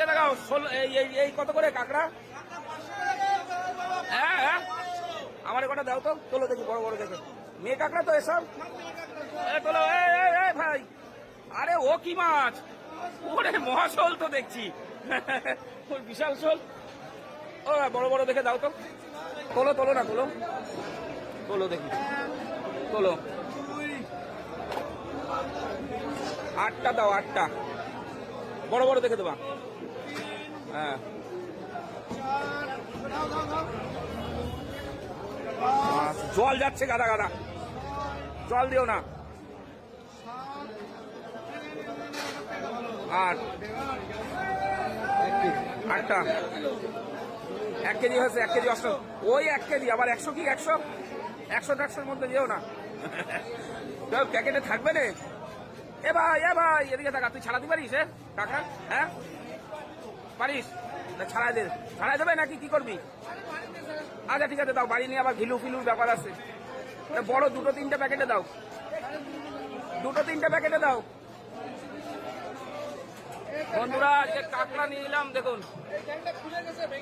দেখাও ষোলো এই কত করে, কাঁকড়া? হ্যাঁ হ্যাঁ। আমার কটা দাও তো, তোলো দেখি, বড় বড় দেখে। মেয়ে কাঁকড়া তো এসব? তোলো ভাই। আরে, ও কি মাছ? ওরে, মহাশোল তো দেখছি। ওই বিশাল শোল। ও, বড় বড় দেখে দাও তো। তোলো তোলো না, তোলো। তোলো দেখি। তোলো। আটটা দাও, আটটা। বড় বড় দেখে দেবা। হ্যাঁ। জল যাচ্ছে গাদা গাদা। জল দিও না। আট আটটা এক কেজি হয়েছে, এক কেজি অষ্ট ওই এক কেজি, আবার একশো কি একশো? একশো একশোর মধ্যে যেও না। প্যাকেটে থাকবে না। এ ভাই এ ভাই, এদিকে টাকা তুই ছাড়াতে পারিস, এ? টাকা হ্যাঁ? পারিস তা ছাড়াই দে। ছাড়াই দেবে নাকি? কি করবি? আচ্ছা ঠিক আছে, দাও, বাড়ি নিয়ে আবার ঘিলু ফিলুর ব্যাপার আছে। বড় দুটো তিনটে প্যাকেটে দাও। দুটো তিনটে প্যাকেটে দাও। বন্ধুরা, আজকে কাঁকড়া নিয়ে নিলাম দেখুন।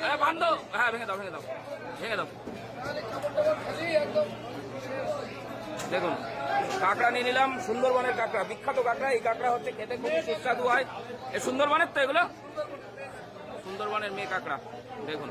হ্যাঁ বান্ধব হ্যাঁ ভেঙে দাও ভেঙে দাও ভেঙে দাও। দেখুন, কাঁকড়া নিয়ে নিলাম, সুন্দরবনের কাঁকড়া। বিখ্যাত কাঁকড়া, এই কাঁকড়া হচ্ছে খেতে খুব সুস্বাদু হয়। এ, সুন্দরবনের তো এগুলো? সুন্দরবনের মেয়ে কাঁকড়া। দেখুন।